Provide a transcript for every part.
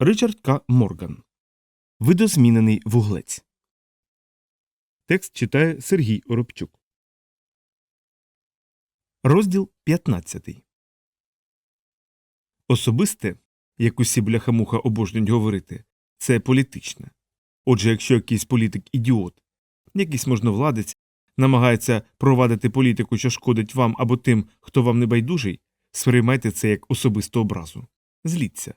Ричард К. Морган. Видозмінений вуглець. Текст читає Сергій Оробчук. Розділ 15. Особисте, як усі бляхамуха обожнюють говорити, це політичне. Отже, якщо якийсь політик ідіот, якийсь можновладець намагається провадити політику, що шкодить вам або тим, хто вам не байдужий, сприймайте це як особисту образу. Зліться.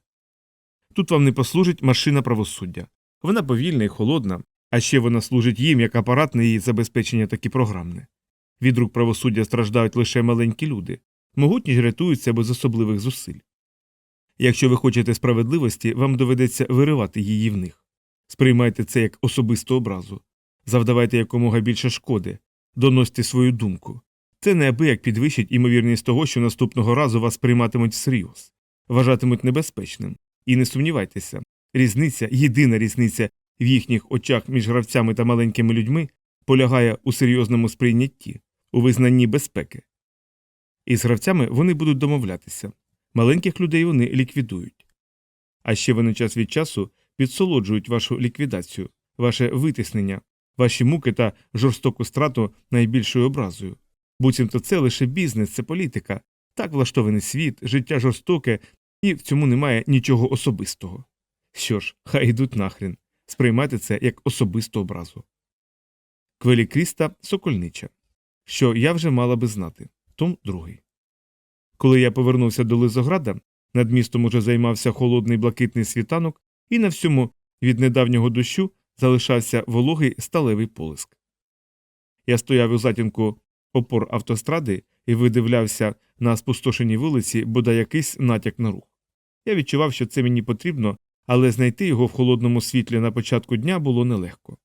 Тут вам не послужить машина правосуддя. Вона повільна і холодна, а ще вона служить їм як апарат на її забезпечення такі програмне. Від рук правосуддя страждають лише маленькі люди, могутні ж рятуються без особливих зусиль. Якщо ви хочете справедливості, вам доведеться виривати її в них. Сприймайте це як особисту образу, завдавайте якомога більше шкоди, доносьте свою думку. Це неабияк підвищить імовірність того, що наступного разу вас прийматимуть всерйоз, вважатимуть небезпечним. І не сумнівайтеся, різниця, єдина різниця в їхніх очах між гравцями та маленькими людьми полягає у серйозному сприйнятті, у визнанні безпеки. І з гравцями вони будуть домовлятися, маленьких людей вони ліквідують. А ще вони час від часу підсолоджують вашу ліквідацію, ваше витиснення, ваші муки та жорстоку страту найбільшою образою. Буцімто це лише бізнес, це політика, так влаштований світ, життя жорстоке, і в цьому немає нічого особистого. Що ж, хай йдуть нахрін, сприймайте це як особисту образу. Квелі Кріста Сокольнича. Що я вже мала би знати. Том 2. Коли я повернувся до Лизограда, над містом уже займався холодний блакитний світанок, і на всьому від недавнього дощу залишався вологий сталевий полиск. Я стояв у затінку опор автостради і видивлявся на спустошеній вулиці бодай якийсь натяк на рух. Я відчував, що це мені потрібно, але знайти його в холодному світлі на початку дня було нелегко.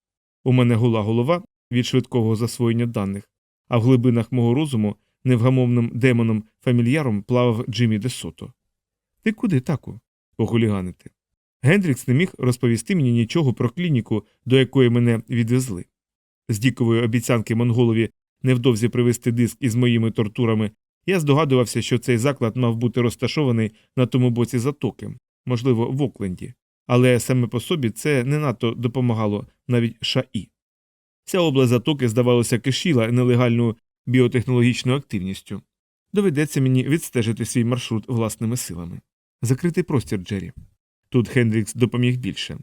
У мене гула голова від швидкого засвоєння даних, а в глибинах мого розуму невгамовним демоном фамільяром плавав Джиммі Десото. Ти куди таку? похуліганити. Гендрікс не міг розповісти мені нічого про клініку, до якої мене відвезли. З дікової обіцянки монголові невдовзі привезти диск із моїми тортурами, я здогадувався, що цей заклад мав бути розташований на тому боці затоки, можливо, в Окленді, але саме по собі це не надто допомагало навіть ШАІ. Ця область затоки, здавалося, кишіла нелегальною біотехнологічною активністю. Доведеться мені відстежити свій маршрут власними силами. Закритий простір Джері. Тут Хендрікс допоміг більше.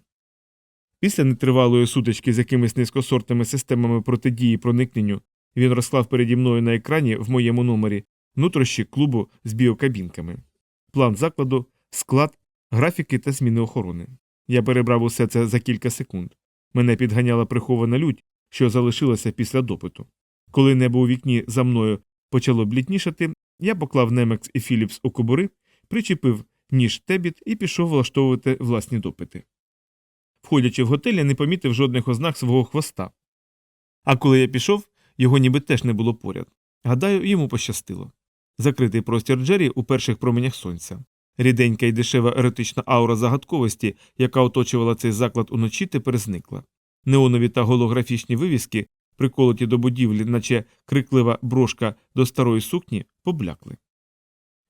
Після нетривалої сутички з якимись низькосортними системами протидії проникненню він розклав переді мною на екрані в моєму номері нутрощі клубу з біокабінками, план закладу, склад, графіки та зміни охорони. Я перебрав усе це за кілька секунд. Мене підганяла прихована лють, що залишилася після допиту. Коли небо у вікні за мною почало блітнішати, я поклав Немекс і Філіпс у кобури, причепив ніж тебіт і пішов влаштовувати власні допити. Входячи в готель, я не помітив жодних ознак свого хвоста. А коли я пішов, його ніби теж не було поряд. Гадаю, йому пощастило. Закритий простір Джері у перших променях сонця. Ріденька і дешева еротична аура загадковості, яка оточувала цей заклад уночі, тепер зникла. Неонові та голографічні вивіски, приколоті до будівлі, наче криклива брошка до старої сукні, поблякли.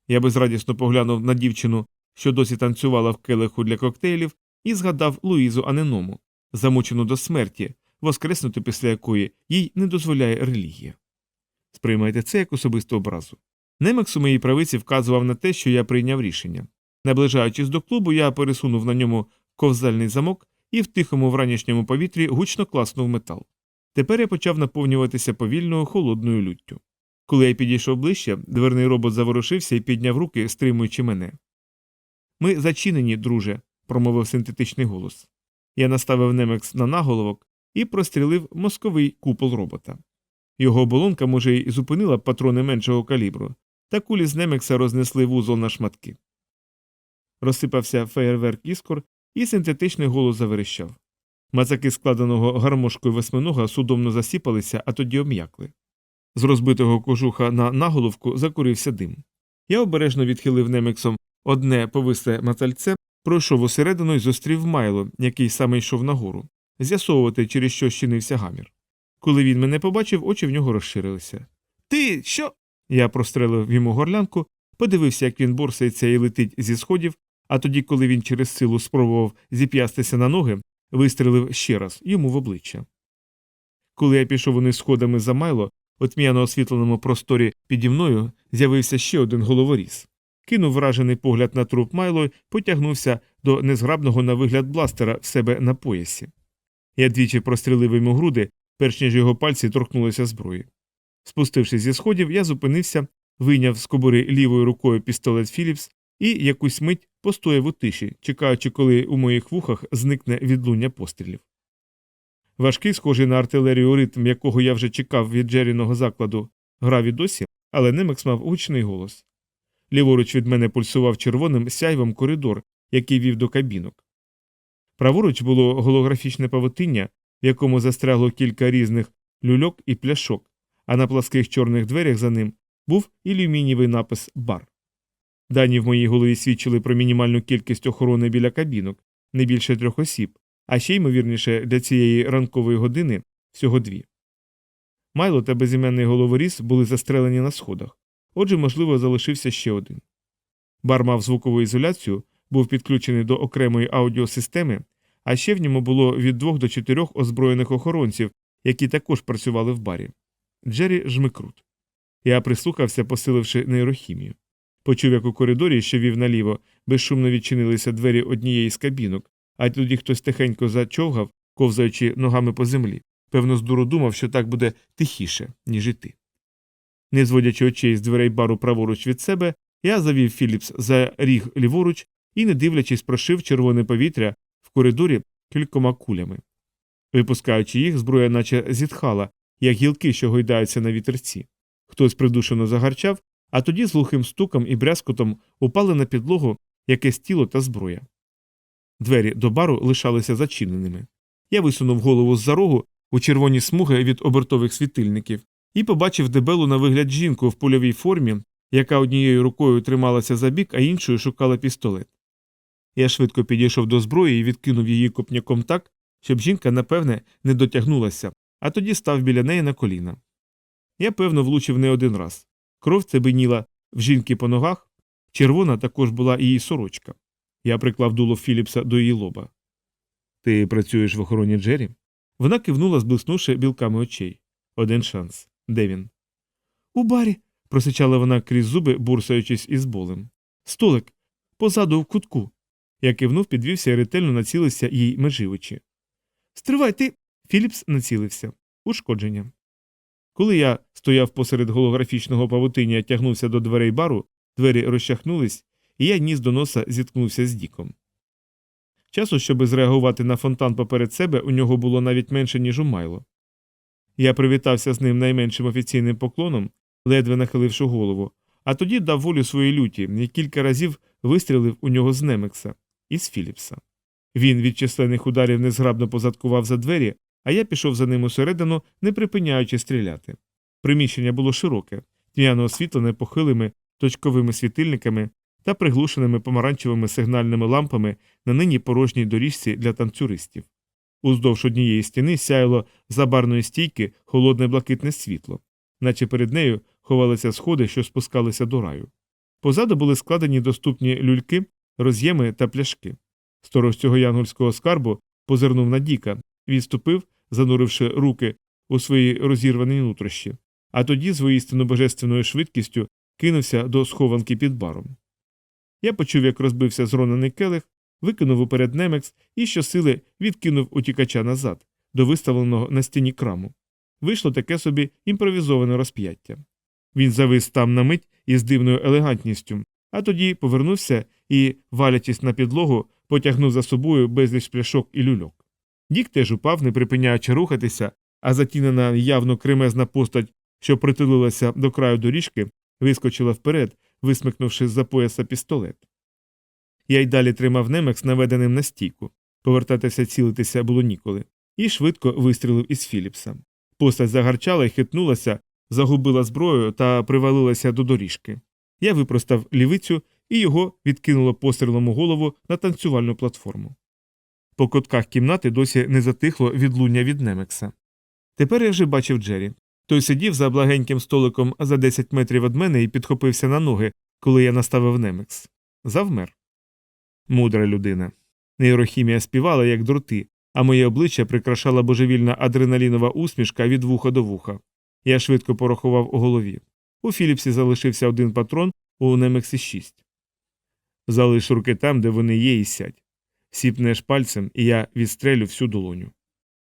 Я безрадісно поглянув на дівчину, що досі танцювала в келиху для коктейлів, і згадав Луїзу Аненому, замучену до смерті, воскреснути після якої їй не дозволяє релігія. Сприймайте це як особисту образу. Немекс у моїй правиці вказував на те, що я прийняв рішення. Наближаючись до клубу, я пересунув на ньому ковзальний замок і в тихому вранішньому повітрі гучно класнув метал. Тепер я почав наповнюватися повільною холодною люттю. Коли я підійшов ближче, дверний робот заворушився і підняв руки, стримуючи мене. Ми зачинені, друже, промовив синтетичний голос. Я наставив Немекс на наголовок і прострілив мозковий купол робота. Його оболонка, може, й зупинила патрони меншого калібру, та кулі з Немекса рознесли вузол на шматки. Розсипався феєрверк іскор, і синтетичний голос заверещав. Мацаки складеного гармошкою восьминога судомно засіпалися, а тоді обм'якли. З розбитого кожуха на наголовку закурився дим. Я обережно відхилив Немексом одне повисле мацальце, пройшов усередину і зустрів Майло, який саме йшов нагору, з'ясовувати, через що щинився гамір. Коли він мене побачив, очі в нього розширилися. Ти що? Я прострелив йому горлянку, подивився, як він борсається і летить зі сходів, а тоді, коли він через силу спробував зіп'ястися на ноги, вистрелив ще раз йому в обличчя. Коли я пішов униз сходами за майло, у тьмяно освітленому просторі піді мною з'явився ще один головоріз. Кинув вражений погляд на труп Майло потягнувся до незграбного на вигляд бластера в себе на поясі. Я двічі прострілив йому груди, перш ніж його пальці торкнулися зброї. Спустившись зі сходів, я зупинився, вийняв з кобури лівою рукою пістолет Філіпс і якусь мить постояв у тиші, чекаючи, коли у моїх вухах зникне відлуння пострілів. Важкий, схожий на артилерію ритм, якого я вже чекав від Джеріного закладу, грав і досі, але Немекс мав гучний голос. Ліворуч від мене пульсував червоним сяйвом коридор, який вів до кабінок. Праворуч було голографічне павутиння, в якому застрягло кілька різних люльок і пляшок, а на пласких чорних дверях за ним був ілюмінієвий напис Бар. Дані в моїй голові свідчили про мінімальну кількість охорони біля кабінок, не більше трьох осіб, а ще ймовірніше для цієї ранкової години всього дві. Майло та безіменний головоріз були застрелені на сходах, отже, можливо, залишився ще один. Бар мав звукову ізоляцію, був підключений до окремої аудіосистеми, а ще в ньому було від двох до чотирьох озброєних охоронців, які також працювали в барі. Джері жмикрут. Я прислухався, посиливши нейрохімію. Почув, як у коридорі, що вів наліво, безшумно відчинилися двері однієї з кабінок, а тоді хтось тихенько зачовгав, ковзаючи ногами по землі. Певно, з дуру думав, що так буде тихіше, ніж іти. Не зводячи очей з дверей бару праворуч від себе, я завів Філіпс за ріг ліворуч і, не дивлячись, прошив червоне повітря в коридорі кількома кулями. Випускаючи їх, зброя наче зітхала, як гілки, що гойдаються на вітерці. Хтось придушено загарчав, а тоді з глухим стуком і брязкотом упали на підлогу якесь тіло та зброя. Двері до бару лишалися зачиненими. Я висунув голову з-за рогу у червоні смуги від обертових світильників і побачив дебелу на вигляд жінку в польовій формі, яка однією рукою трималася за бік, а іншою шукала пістолет. Я швидко підійшов до зброї і відкинув її копняком так, щоб жінка, напевне, не дотягнулася, а тоді став біля неї на коліна. Я, певно, влучив не один раз. Кров цебеніла в жінки по ногах, червона також була її сорочка. Я приклав дуло Філіпса до її лоба. Ти працюєш в охороні Джері? Вона кивнула, зблиснувши білками очей. Один шанс. Де він? У барі. просичала вона крізь зуби, бурсаючись із болем. Столик. Позаду в кутку. Я кивнув, підвівся і ретельно націлився їй межі очі. Стривай ти. Філіпс націлився. Ушкодження. Коли я стояв посеред голографічного павутиння тягнувся до дверей бару, двері розчахнулись, і я ніс до носа зіткнувся з Діком. Часу, щоб зреагувати на фонтан поперед себе, у нього було навіть менше, ніж у Майло. Я привітався з ним найменшим офіційним поклоном, ледве нахиливши голову, а тоді дав волю своїй люті і кілька разів вистрілив у нього з Немекса і з Філіпса. Він від численних ударів незграбно позадкував за двері, а я пішов за ним усередину, не припиняючи стріляти. Приміщення було широке, тьмяно освітлене похилими точковими світильниками та приглушеними помаранчевими сигнальними лампами на нині порожній доріжці для танцюристів. Уздовж однієї стіни сяяло за барної стійки холодне блакитне світло, наче перед нею ховалися сходи, що спускалися до раю. Позаду були складені доступні люльки, роз'єми та пляшки. Сторож цього янгольського скарбу позирнув на Діка, відступив, зануривши руки у свої розірвані нутрощі, а тоді з воістину божественною швидкістю кинувся до схованки під баром. Я почув, як розбився зронений келих, викинув уперед немекс і щосили відкинув утікача назад, до виставленого на стіні краму. Вийшло таке собі імпровізоване розп'яття. Він завис там на мить із дивною елегантністю, а тоді повернувся і, валячись на підлогу, потягнув за собою безліч пляшок і люльок. Дік теж упав, не припиняючи рухатися, а затінена явно кремезна постать, що притулилася до краю доріжки, вискочила вперед, висмикнувши з-за пояса пістолет. Я й далі тримав немекс, наведеним на стійку. Повертатися цілитися було ніколи, і швидко вистрілив із Філіпса. Постать загарчала і хитнулася, загубила зброю та привалилася до доріжки. Я випростав лівицю і його відкинуло пострілом у голову на танцювальну платформу. По котках кімнати досі не затихло відлуння від Немекса. Тепер я вже бачив Джері. Той сидів за благеньким столиком за 10 метрів від мене і підхопився на ноги, коли я наставив Немекс. Завмер. Мудра людина. Нейрохімія співала, як дроти, а моє обличчя прикрашала божевільна адреналінова усмішка від вуха до вуха. Я швидко порахував у голові. У Філіпсі залишився один патрон, у Немексі шість. Залиш руки там, де вони є, і сядь. Сіпнеш пальцем, і я відстрелю всю долоню.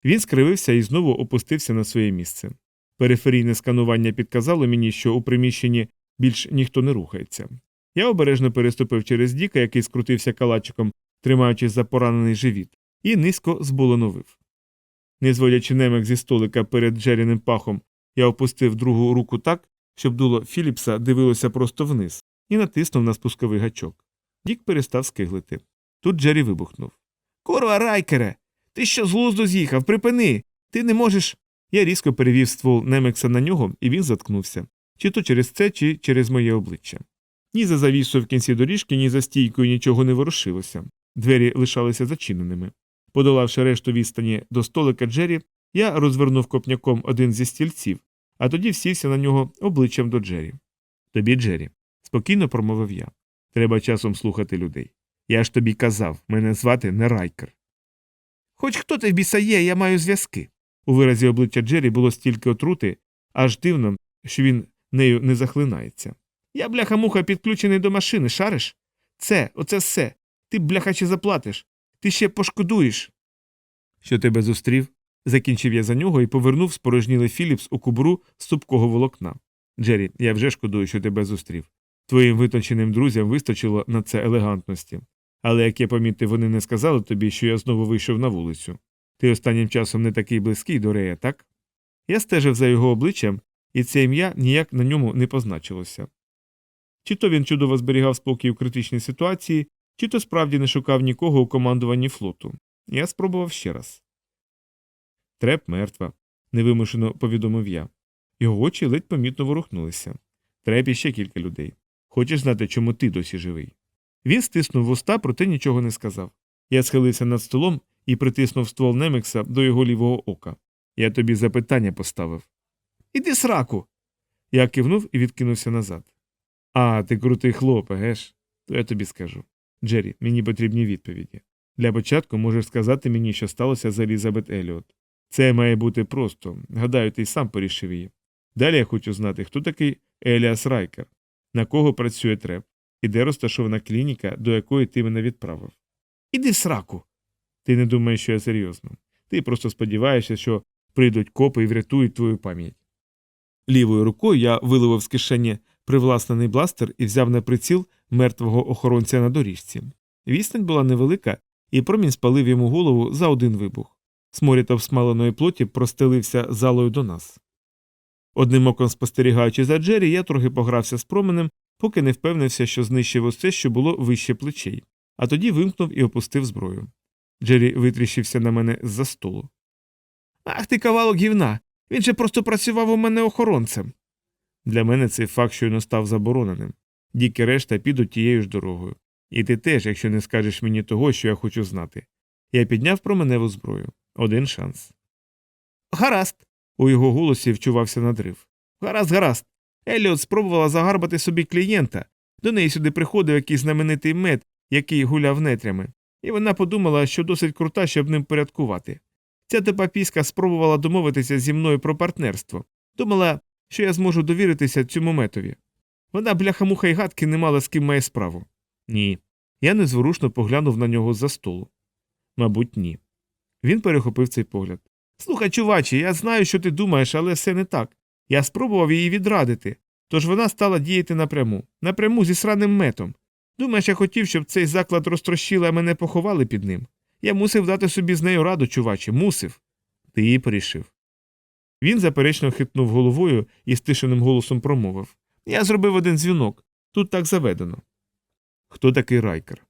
Він скривився і знову опустився на своє місце. Периферійне сканування підказало мені, що у приміщенні більш ніхто не рухається. Я обережно переступив через Діка, який скрутився калачиком, тримаючись за поранений живіт, і низько зболоновив. Не зводячи немек зі столика перед Джеріним пахом, я опустив другу руку так, щоб дуло Філіпса дивилося просто вниз, і натиснув на спусковий гачок. Дік перестав скиглити. Тут Джері вибухнув. Курва, райкере! Ти що з глузду з'їхав? Припини! Ти не можеш. Я різко перевів ствол Немекса на нього, і він заткнувся. Чи то через це, чи через моє обличчя. Ні за завісою в кінці доріжки, ні за стійкою нічого не ворушилося. Двері лишалися зачиненими. Подолавши решту відстані до столика Джері, я розвернув копняком один зі стільців, а тоді всівся на нього обличчям до Джері. Тобі, Джері, спокійно промовив я. Треба часом слухати людей. Я ж тобі казав, мене звати не Райкер. Хоч хто ти в біса є, я маю зв'язки. У виразі обличчя Джері було стільки отрути, аж дивно, що він нею не захлинається. Я, бляха-муха, підключений до машини, шариш? Це, оце все. Ти, бляха, чи заплатиш. Ти ще пошкодуєш. Що тебе зустрів? Закінчив я за нього і повернув спорожнілий Філіпс у кубру з супкого волокна. Джері, я вже шкодую, що тебе зустрів. Твоїм витонченим друзям вистачило на це елегантності. Але як я помітив, вони не сказали тобі, що я знову вийшов на вулицю. Ти останнім часом не такий близький до Рея, так? Я стежив за його обличчям, і це ім'я ніяк на ньому не позначилося. Чи то він чудово зберігав спокій у критичній ситуації, чи то справді не шукав нікого у командуванні флоту. Я спробував ще раз. Треп мертва, невимушено повідомив я. Його очі ледь помітно ворухнулися. Треп і ще кілька людей. Хочеш знати, чому ти досі живий? Він стиснув вуста, проте нічого не сказав. Я схилився над столом і притиснув ствол Немекса до його лівого ока. Я тобі запитання поставив. Іди сраку. Я кивнув і відкинувся назад. А, ти крутий хлопе, геш? То я тобі скажу. Джері, мені потрібні відповіді. Для початку можеш сказати мені, що сталося з Елізабет Еліот. Це має бути просто. Гадаю, ти й сам порішив її. Далі я хочу знати, хто такий Еліас Райкер, на кого працює треп, і де розташована клініка, до якої ти мене відправив. Іди сраку. Ти не думаєш, що я серйозно. Ти просто сподіваєшся, що прийдуть копи і врятують твою пам'ять. Лівою рукою я виливав з кишені привласнений бластер і взяв на приціл мертвого охоронця на доріжці. Відстань була невелика, і промінь спалив йому голову за один вибух. Сморід обсмаленої плоті простелився залою до нас. Одним оком спостерігаючи за Джері, я трохи погрався з променем, поки не впевнився, що знищив усе, що було вище плечей, а тоді вимкнув і опустив зброю. Джері витріщився на мене з-за столу. Ах ти кавалок гівна! Він же просто працював у мене охоронцем. Для мене цей факт щойно став забороненим. Діки решта підуть тією ж дорогою. І ти теж, якщо не скажеш мені того, що я хочу знати. Я підняв променеву зброю. Один шанс. Гаразд. У його голосі вчувався надрив. Гаразд, гаразд. Еліот спробувала загарбати собі клієнта. До неї сюди приходив якийсь знаменитий мед, який гуляв нетрями, і вона подумала, що досить крута, щоб ним порядкувати. Ця типа піска спробувала домовитися зі мною про партнерство. Думала, що я зможу довіритися цьому метові. Вона, бляха-муха й гадки, не мала з ким має справу. Ні. Я незворушно поглянув на нього з-за столу. Мабуть, ні. Він перехопив цей погляд. Слухай, чувачі, я знаю, що ти думаєш, але все не так. Я спробував її відрадити, тож вона стала діяти напряму, напряму зі сраним метом. Думаєш, я хотів, щоб цей заклад розтрощили, а мене поховали під ним. Я мусив дати собі з нею раду, чувачі, мусив. Ти її порішив. Він заперечно хитнув головою і стишеним голосом промовив Я зробив один дзвінок. Тут так заведено. Хто такий райкер?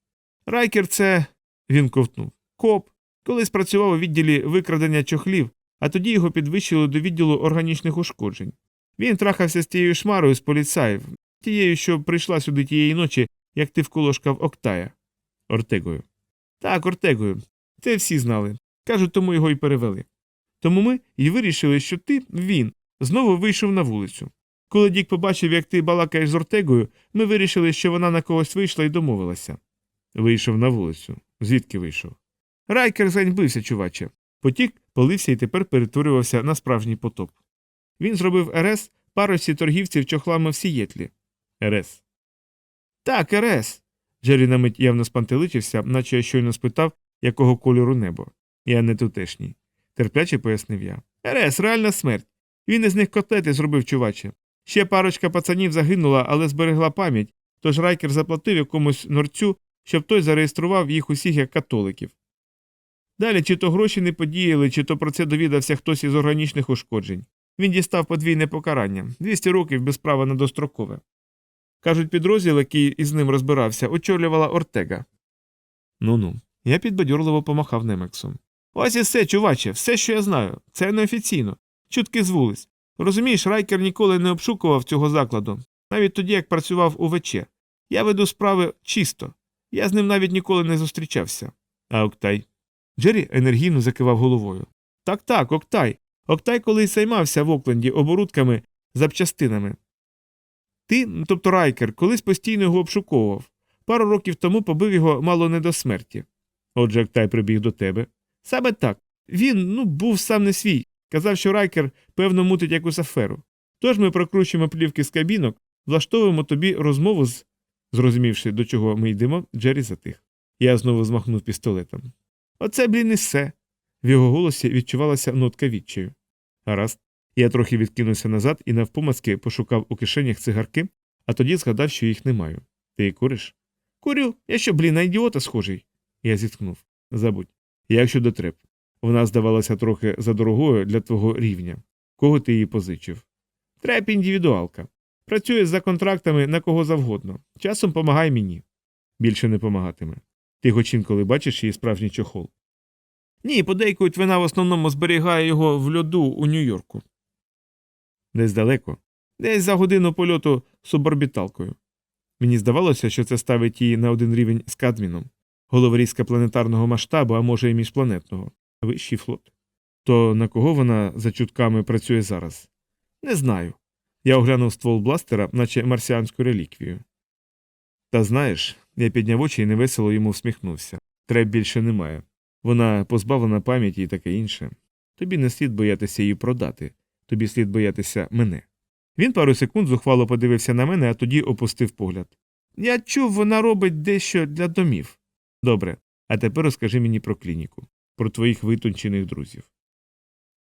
Райкер це. він ковтнув. Коп. Колись працював у відділі викрадення чохлів, а тоді його підвищили до відділу органічних ушкоджень. Він трахався з тією шмарою з поліцаїв, тією, що прийшла сюди тієї ночі, як ти вколошкав Октая. Ортегою. Так, Ортегою. Це всі знали. Кажуть, тому його й перевели. Тому ми і вирішили, що ти, він, знову вийшов на вулицю. Коли Дік побачив, як ти балакаєш з Ортегою, ми вирішили, що вона на когось вийшла і домовилася. Вийшов на вулицю. Звідки вийшов? Райкер заньбився, чуваче. Потік полився і тепер перетворювався на справжній потоп. Він зробив РС парочці торгівців чохлами в Сієтлі. РС. Так, РС. Джері на мить явно спантеличився, наче я щойно спитав, якого кольору небо. Я не тутешній. Терпляче пояснив я. РС, реальна смерть. Він із них котлети зробив, чуваче. Ще парочка пацанів загинула, але зберегла пам'ять, тож райкер заплатив якомусь норцю, щоб той зареєстрував їх усіх як католиків. Далі чи то гроші не подіяли, чи то про це довідався хтось із органічних ушкоджень. Він дістав подвійне покарання 200 років без права на дострокове. Кажуть, підрозділ, який із ним розбирався, очолювала Ортега. Ну ну. Я підбадьорливо помахав Немексом. Ось і все, чуваче, все, що я знаю. Це неофіційно. Чутки з вулиць. Розумієш, райкер ніколи не обшукував цього закладу, навіть тоді, як працював у ВЧ. Я веду справи чисто. Я з ним навіть ніколи не зустрічався. А Октай. Джері енергійно закивав головою. Так, так, Октай. Октай колись займався в Окленді оборудками запчастинами. Ти, тобто райкер, колись постійно його обшуковував. Пару років тому побив його мало не до смерті. Отже, Октай прибіг до тебе. Саме так. Він, ну, був сам не свій. Казав, що райкер, певно, мутить якусь аферу. Тож ми прокручуємо плівки з кабінок, влаштовуємо тобі розмову з. Зрозумівши, до чого ми йдемо, Джері затих. Я знову змахнув пістолетом. Оце, блін, і все. В його голосі відчувалася нотка відчаю. Гаразд. Я трохи відкинувся назад і навпомацки пошукав у кишенях цигарки, а тоді згадав, що їх не маю. Ти куриш? Курю, я що, блін, на ідіота схожий. Я зіткнув. Забудь. Як щодо треп. Вона здавалася трохи задорогою для твого рівня. Кого ти її позичив? Треп індивідуалка. Працює за контрактами на кого завгодно. Часом помагай мені. Більше не помагатиме. Ти хоч інколи бачиш її справжній чохол. Ні, подейкують, вона в основному зберігає його в льоду у Нью-Йорку. Десь далеко, десь за годину польоту суборбіталкою. Мені здавалося, що це ставить її на один рівень з Кадміном, головорізка планетарного масштабу, а може й міжпланетного, вищий флот. То на кого вона за чутками працює зараз? Не знаю. Я оглянув ствол бластера, наче марсіанську реліквію. Та знаєш, я підняв очі і невесело йому всміхнувся. Треб більше немає. Вона позбавлена пам'яті і таке інше. Тобі не слід боятися її продати, тобі слід боятися мене. Він пару секунд зухвало подивився на мене, а тоді опустив погляд. Я чув, вона робить дещо для домів. Добре, а тепер розкажи мені про клініку, про твоїх витончених друзів.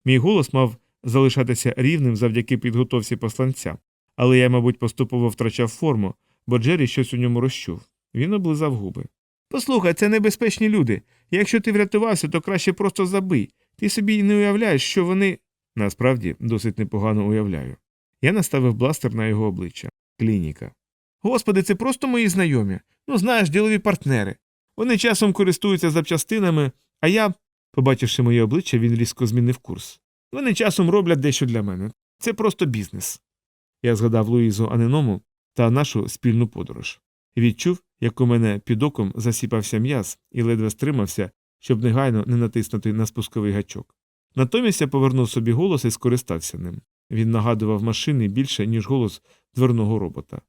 Мій голос мав залишатися рівним завдяки підготовці посланця, але я, мабуть, поступово втрачав форму, бо Джері щось у ньому розчув. Він облизав губи. Послухай, це небезпечні люди. Якщо ти врятувався, то краще просто забий. Ти собі й не уявляєш, що вони. Насправді досить непогано уявляю. Я наставив бластер на його обличчя. Клініка. Господи, це просто мої знайомі. Ну, знаєш, ділові партнери. Вони часом користуються запчастинами, а я, побачивши моє обличчя, він різко змінив курс. Вони часом роблять дещо для мене. Це просто бізнес. Я згадав Луїзу Аненому та нашу спільну подорож. Відчув, як у мене під оком засіпався м'яз і ледве стримався, щоб негайно не натиснути на спусковий гачок. Натомість я повернув собі голос і скористався ним. Він нагадував машини більше, ніж голос дверного робота.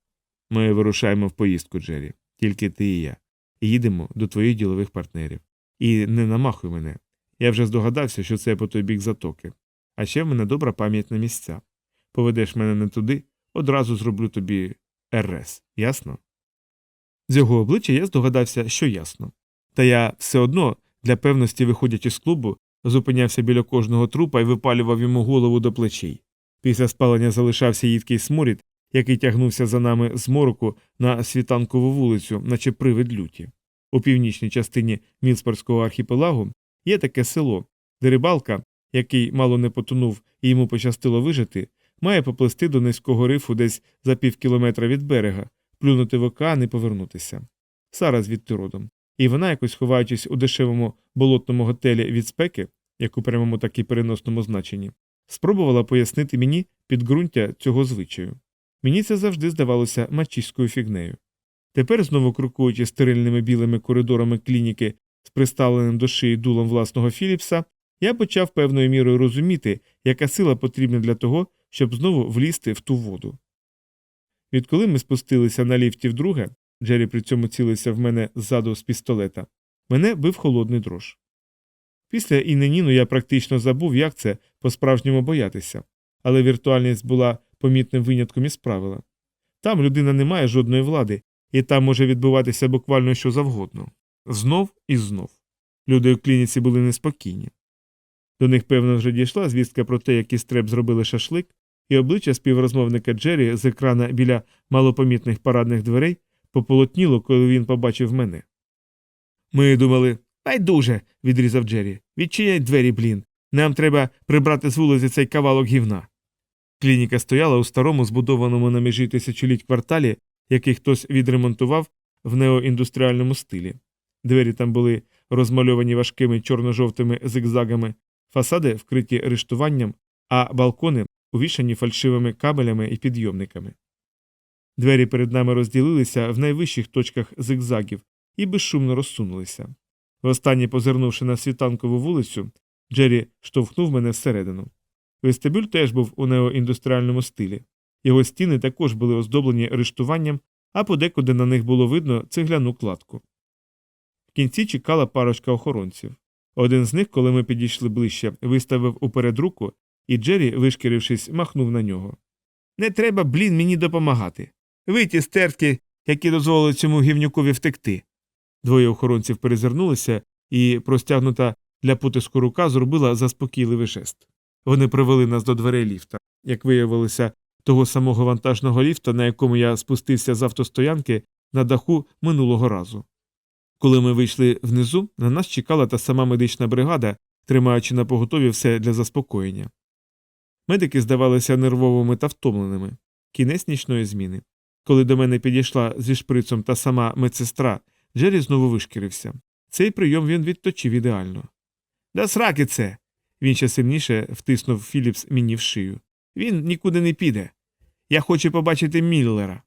Ми вирушаємо в поїздку, Джері, тільки ти і я. Їдемо до твоїх ділових партнерів. І не намахуй мене. Я вже здогадався, що це по той бік затоки. А ще в мене добра пам'ять на місця. Поведеш мене не туди, одразу зроблю тобі РС, ясно? З його обличчя я здогадався, що ясно. Та я все одно, для певності, виходячи з клубу, зупинявся біля кожного трупа і випалював йому голову до плечей. Після спалення залишався їдкий сморід, який тягнувся за нами з мороку на світанкову вулицю, наче привид люті. У північній частині Мілспорського архіпелагу є таке село, де рибалка, який мало не потонув і йому пощастило вижити, має поплисти до низького рифу десь за пів кілометра від берега, плюнути в океан і повернутися. Сара звідти родом. І вона, якось ховаючись у дешевому болотному готелі від спеки, як у прямому, так і переносному значенні, спробувала пояснити мені підґрунтя цього звичаю. Мені це завжди здавалося мачіською фігнею. Тепер, знову крокуючи стерильними білими коридорами клініки з приставленим до шиї дулом власного Філіпса, я почав певною мірою розуміти, яка сила потрібна для того, щоб знову влізти в ту воду. Відколи ми спустилися на ліфті вдруге, Джері при цьому цілився в мене ззаду з пістолета. Мене бив холодний дрож. Після Іненіну я практично забув, як це по-справжньому боятися, але віртуальність була помітним винятком із правила. Там людина не має жодної влади, і там може відбуватися буквально що завгодно. Знов і знов. Люди у клініці були неспокійні. До них, певно, вже дійшла звістка про те, як із треп зробили шашлик, і обличчя співрозмовника Джері з екрана біля малопомітних парадних дверей пополотніло, коли він побачив мене. Ми думали, байдуже, відрізав Джері. Відчиняй двері, блін. Нам треба прибрати з вулиці цей кавалок гівна. Клініка стояла у старому, збудованому на межі тисячоліть кварталі, який хтось відремонтував в неоіндустріальному стилі. Двері там були розмальовані важкими чорно-жовтими зигзагами, фасади вкриті рештуванням, а балкони увішані фальшивими кабелями і підйомниками. Двері перед нами розділилися в найвищих точках зигзагів і безшумно розсунулися. Востаннє позирнувши на світанкову вулицю, Джері штовхнув мене всередину. Вестибюль теж був у неоіндустріальному стилі. Його стіни також були оздоблені рештуванням, а подекуди на них було видно цегляну кладку. В кінці чекала парочка охоронців. Один з них, коли ми підійшли ближче, виставив уперед руку, і Джері, вишкірившись, махнув на нього. Не треба, блін, мені допомагати. Ви ті стертки, які дозволили цьому гівнюкові втекти. Двоє охоронців перезирнулися, і простягнута для потиску рука зробила заспокійливий жест. Вони привели нас до дверей ліфта. Як виявилося, того самого вантажного ліфта, на якому я спустився з автостоянки на даху минулого разу. Коли ми вийшли внизу, на нас чекала та сама медична бригада, тримаючи на поготові все для заспокоєння. Медики здавалися нервовими та втомленими. Кінець нічної зміни. Коли до мене підійшла зі шприцом та сама медсестра, Джері знову вишкірився. Цей прийом він відточив ідеально. Да сраки це. Він ще сильніше втиснув Філіпс мені в шию. Він нікуди не піде. Я хочу побачити Міллера.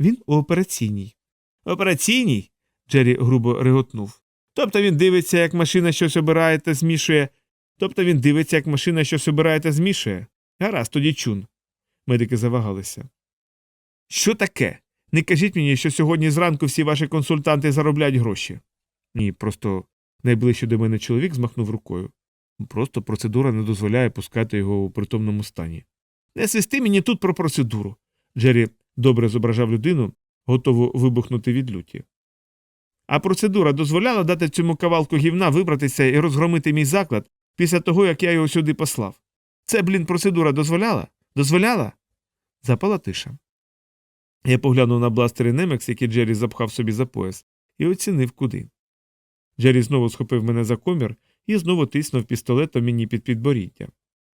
Він у операційній. Операційній? Джері грубо реготнув. Тобто він дивиться, як машина щось обирає та змішує. Тобто він дивиться, як машина щось обирає та змішує. Гаразд, тоді чун. Медики завагалися. Що таке? Не кажіть мені, що сьогодні зранку всі ваші консультанти заробляють гроші. Ні, просто найближче до мене чоловік змахнув рукою. Просто процедура не дозволяє пускати його у притомному стані. Не свисти мені тут про процедуру. Джері добре зображав людину, готову вибухнути від люті. А процедура дозволяла дати цьому кавалку гівна вибратися і розгромити мій заклад після того, як я його сюди послав. Це, блін, процедура дозволяла? Дозволяла? Запала тиша. Я поглянув на бластери Немекс, які Джері запхав собі за пояс, і оцінив куди. Джері знову схопив мене за комір і знову тиснув пістолетом мені під підборіддя.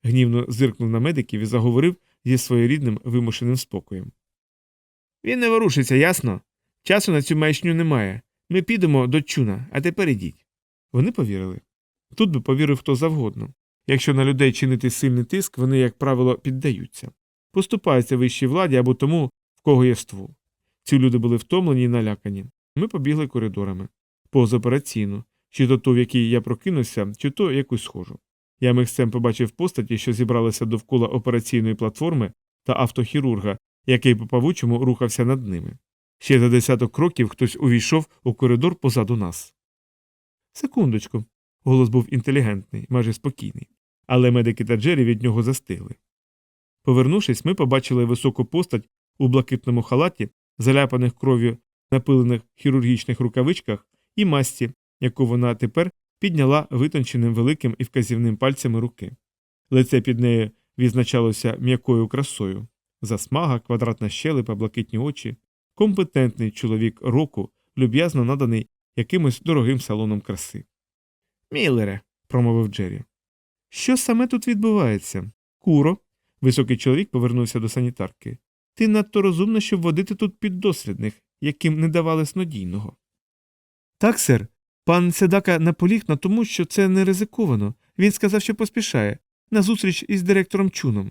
Гнівно зиркнув на медиків і заговорив зі своєрідним вимушеним спокоєм. Він не ворушиться, ясно? Часу на цю маячню немає. Ми підемо до чуна, а тепер ідіть. Вони повірили. Тут би повірив хто завгодно. Якщо на людей чинити сильний тиск, вони, як правило, піддаються, поступаються вищій владі або тому, в кого є ствол. Ці люди були втомлені і налякані. Ми побігли коридорами, позаопераційну, чи то ту, в якій я прокинувся, чи то якусь схожу. Я михцем побачив постаті, що зібралися довкола операційної платформи та автохірурга, який по павучому рухався над ними. Ще за десяток кроків хтось увійшов у коридор позаду нас. Секундочку. Голос був інтелігентний, майже спокійний, але медики та Джері від нього застигли. Повернувшись, ми побачили високу постать у блакитному халаті, заляпаних кров'ю напилених хірургічних рукавичках і масці, яку вона тепер підняла витонченим великим і вказівним пальцями руки. Лице під нею відзначалося м'якою красою засмага, квадратна щелепа, блакитні очі, компетентний чоловік року, люб'язно наданий якимось дорогим салоном краси. Міллере, промовив Джері. Що саме тут відбувається? Куро. Високий чоловік повернувся до санітарки. Ти надто розумна, щоб водити тут піддослідних, яким не давали снодійного. Так, сер. Пан Седака наполіг на тому, що це не ризиковано. Він сказав, що поспішає, на зустріч із директором Чуном.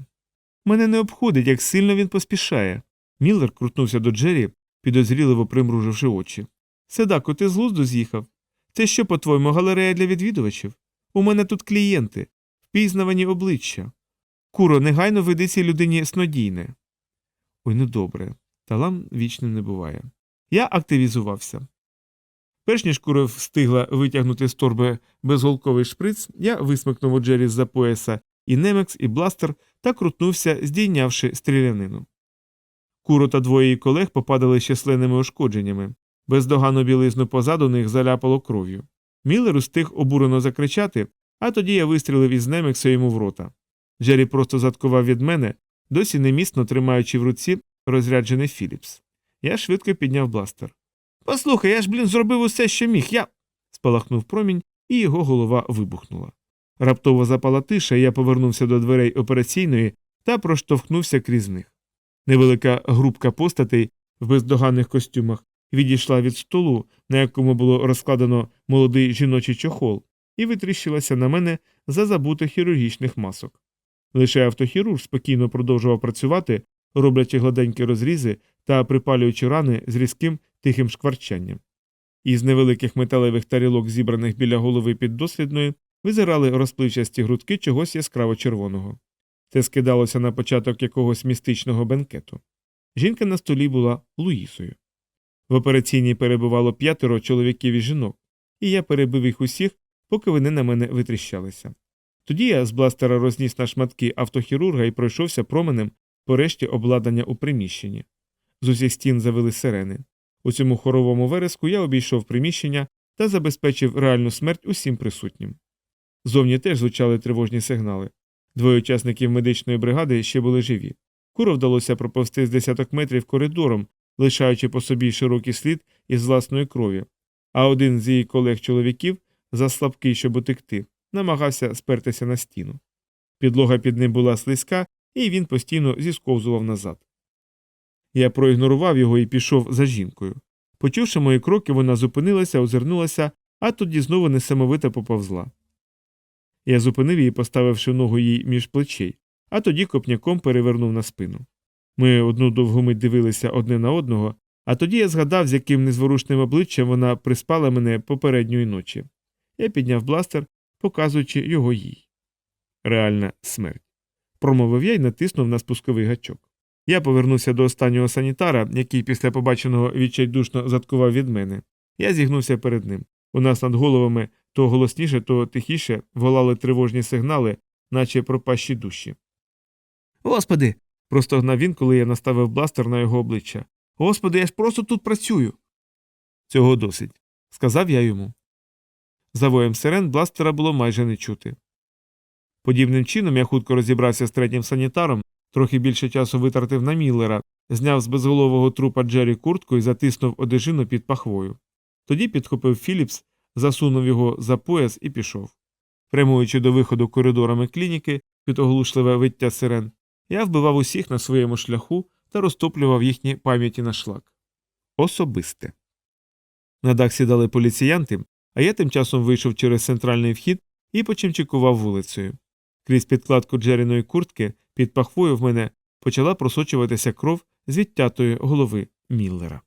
Мене не обходить, як сильно він поспішає. Міллер крутнувся до Джері, підозріливо примруживши очі. Седако, ти з глузду з'їхав? Це що, по-твоєму, галерея для відвідувачів? У мене тут клієнти, впізнавані обличчя. Куро, негайно веди цій людині снодійне. Ой, ну добре, талам вічним не буває. Я активізувався. Перш ніж кура встигла витягнути з торби безголковий шприц, я висмикнув у Джері з-за пояса і немекс, і бластер та крутнувся, здійнявши стрілянину. Куро та двоє її колег попадали з ушкодженнями. Бездоганну білизну позаду них заляпало кров'ю. Міллер устиг обурено закричати, а тоді я вистрілив із немекса йому в рота. Джері просто заткував від мене, досі неміцно тримаючи в руці розряджений Філіпс. Я швидко підняв бластер. Послухай, я ж, блін, зробив усе, що міг. Я. спалахнув промінь, і його голова вибухнула. Раптово запала тиша, я повернувся до дверей операційної та проштовхнувся крізь них. Невелика групка постатей в бездоганних костюмах відійшла від столу, на якому було розкладено молодий жіночий чохол, і витріщилася на мене за забутих хірургічних масок. Лише автохірург спокійно продовжував працювати, роблячи гладенькі розрізи та припалюючи рани з різким тихим шкварчанням. Із невеликих металевих тарілок, зібраних біля голови піддослідної, визирали розпливчасті грудки чогось яскраво червоного. Це скидалося на початок якогось містичного бенкету. Жінка на столі була Луїсою. В операційній перебувало п'ятеро чоловіків і жінок, і я перебив їх усіх, поки вони на мене витріщалися. Тоді я з бластера розніс на шматки автохірурга і пройшовся променем по решті обладнання у приміщенні. З усіх стін завели сирени. У цьому хоровому вереску я обійшов приміщення та забезпечив реальну смерть усім присутнім. Зовні теж звучали тривожні сигнали. Двоє учасників медичної бригади ще були живі. Куру вдалося проповсти з десяток метрів коридором, лишаючи по собі широкий слід із власної крові, а один з її колег-чоловіків, заслабкий, щоб утекти, намагався спертися на стіну. Підлога під ним була слизька, і він постійно зісковзував назад. Я проігнорував його і пішов за жінкою. Почувши мої кроки, вона зупинилася, озирнулася, а тоді знову несамовито поповзла. Я зупинив її, поставивши ногу їй між плечей, а тоді копняком перевернув на спину. Ми одну довгу мить дивилися одне на одного, а тоді я згадав, з яким незворушним обличчям вона приспала мене попередньої ночі. Я підняв бластер, показуючи його їй. Реальна смерть. Промовив я й натиснув на спусковий гачок. Я повернувся до останнього санітара, який після побаченого відчайдушно заткував від мене. Я зігнувся перед ним. У нас над головами то голосніше, то тихіше волали тривожні сигнали, наче пропащі душі. Господи. Простогнав він, коли я наставив бластер на його обличчя. Господи, я ж просто тут працюю. Цього досить, сказав я йому. За воєм сирен бластера було майже не чути. Подібним чином я хутко розібрався з третім санітаром, трохи більше часу витратив на Міллера, зняв з безголового трупа Джері куртку і затиснув одежину під пахвою. Тоді підхопив Філіпс, засунув його за пояс і пішов. Прямуючи до виходу коридорами клініки під оглушливе виття сирен, я вбивав усіх на своєму шляху та розтоплював їхні пам'яті на шлак. Особисте. На дах сідали поліціянти, а я тим часом вийшов через центральний вхід і почимчикував вулицею. Крізь підкладку Джеріної куртки під пахвою в мене почала просочуватися кров з відтятої голови Міллера.